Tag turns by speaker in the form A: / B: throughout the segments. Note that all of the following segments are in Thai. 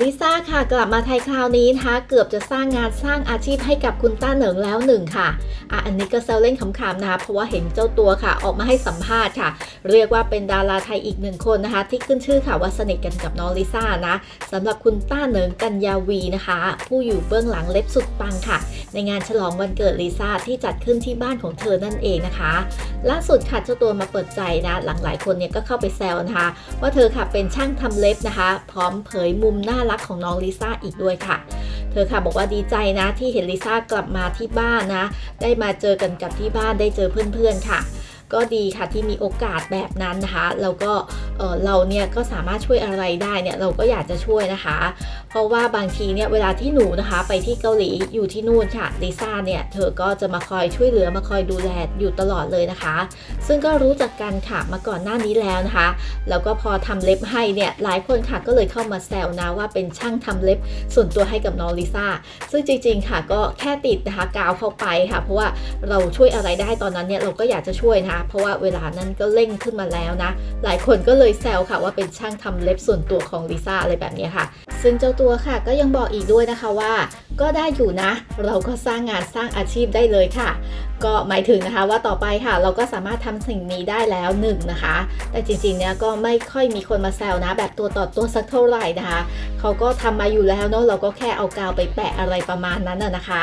A: ลิซ่าค่ะกลับมาไทยคราวนี้นะคะเกือบจะสร้างงานสร้างอาชีพให้กับคุณต้าเหนิงแล้วหนึ่งค่ะอะ อันนี้ก็เซลเล่นขำๆนะคะเพราะว่าเห็นเจ้าตัวค่ะ ออกมาให้สัมภาษณ์ค่ะ เรียกว่าเป็นดาราไทยอีกหนึ่งคนนะคะ ที่ขึ้นชื่อค่ะว่าสนิทกันกับน้องลิซ่านะสำหรับคุณต้าเหนิงกัญญาวีนะคะ ผู้อยู่เบื้องหลังเล็บสุดปังค่ะ ในงานฉลองวันเกิดลิซ่าที่จัดขึ้นที่บ้านของเธอนั่นเองนะคะล่าสุดค่ะเจ้าตัวมาเปิดใจนะหลังหลายคนเนี่ยก็เข้าไปแซวนะคะ ว่าเธอค่ะเป็นช่างทำเล็บนะคะ พร้อมเผยมุมหน่ารักของน้องลิซ่าอีกด้วยค่ะ เธอค่ะบอกว่าดีใจนะที่เห็นลิซ่ากลับมาที่บ้านนะ ได้มาเจอกันกับที่บ้านได้เจอเพื่อนๆค่ะ ก็ดีค่ะที่มีโอกาสแบบนั้นนะคะแล้วก็เออเราเนี่ยก็สามารถช่วยอะไรได้เนี่ยเราก็อยากจะช่วยนะคะ เพราะว่าบางทีเนี่ยเวลาที่หนูนะคะ ไปที่เกาหลีอยู่ที่นู่นค่ะลิซ่าเนี่ยเธอก็จะมาคอยช่วยเหลือมาคอยดูแลอยู่ตลอดเลยนะคะ ซึ่งก็รู้จักกันค่ะมาก่อนหน้านี้แล้วนะคะแล้วก็พอทำเล็บให้เนี่ยหลายคนค่ะก็เลยเข้ามาแซวนะว่าเป็นช่างทำเล็บส่วนตัวให้กับน้องลิซ่าซึ่งจริง ๆค่ะก็แค่ติดนะคะกาวเข้าไปค่ะ เพราะว่าเราช่วยอะไรได้ตอนนั้นเนี่ยเราก็อยากจะช่วยนะคะเพราะว่าเวลานั้นก็เร่งขึ้นมาแล้วนะ หลายคนก็เลยแซวค่ะว่าเป็นช่างทำเล็บส่วนตัวของลิซ่าอะไรแบบนี้ค่ะ ซึ่งเจ้าตัวค่ะก็ยังบอกอีกด้วยนะคะว่า ก็ได้อยู่นะ เราก็สร้างงานสร้างอาชีพได้เลยค่ะ ก็หมายถึงนะคะว่าต่อไปค่ะ เราก็สามารถทำสิ่งนี้ได้แล้วหนึ่งนะคะ แต่จริงๆเนี่ยก็ไม่ค่อยมีคนมาแซวนะ แบบตัวต่อตัวสักเท่าไหร่นะคะเขาก็ทำมาอยู่แล้วเนาะเราก็แค่เอากาวไปแปะอะไรประมาณนั้นนะนะคะ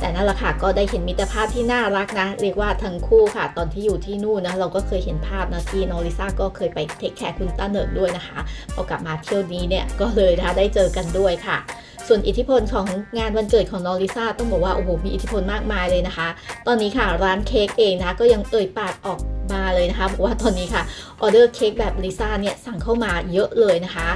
A: แต่นั่นแหละค่ะก็ได้เห็นมิตรภาพที่น่ารักนะ เรียกว่าทั้งคู่ค่ะ ตอนที่อยู่ที่นู่นนะเราก็เคยเห็นภาพนะที่น้องลิซ่าก็เคยไปเทคแคร์คุณต้าเหนิงด้วยนะคะพอกลับมาเที่ยวนี้เนี่ยก็เลยนะคะได้เจอกันด้วยค่ะ ส่วนอิทธิพลของงานวันเกิดของน้องลิซ่าต้องบอกว่าโอ้โหมีอิทธิพลมากมายเลยนะคะ ตอนนี้ค่ะร้านเค้กเองนะคะก็ยังเอ่ยปากออกมาเลยนะคะบอกว่าตอนนี้ค่ะออเดอร์เค้กแบบลิซ่าเนี่ยสั่งเข้ามาเยอะเลยนะคะ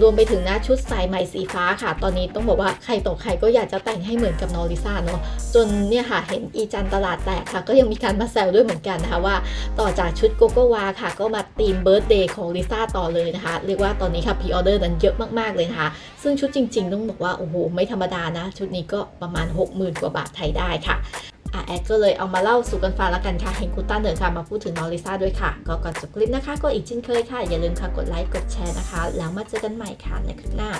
A: รวมไปถึงนะชุดสายไหมสีฟ้าค่ะ ตอนนี้ต้องบอกว่าใครต่อใครก็อยากจะแต่งให้เหมือนกับน้องลิซ่าเนาะจนเนี่ยค่ะเห็นอีจันตลาดแตกค่ะ ก็ยังมีการมาแซวด้วยเหมือนกันนะคะว่า ต่อจากชุดโกโกวาค่ะ ก็มาตีมเบิร์ d เดย์ของลิซ่าต่อเลยนะคะ เรียกว่าตอนนี้ค่ะพ r ออเดอร์นั้นเยอะมากๆเลยนะคะ ซึ่งชุดจริง ๆ ต้องบอกว่าโอ้โหไม่ธรรมดานะ ชุดนี้ก็ประมาณ 60,000 กว่าบาทไทยได้ค่ะ อาแอดก็เลยเอามาเล่าสู่กันฟังแล้วกันค่ะเห็นคุณต้าเหนิงค่ะมาพูดถึงน้องลิซ่าด้วยค่ะ ก็ก่อนจบคลิปนะคะ ก็อีกเช่นเคยค่ะ อย่าลืมค่ะกดไลค์กดแชร์นะคะ แล้วมาเจอกันใหม่ค่ะในคลิปหน้า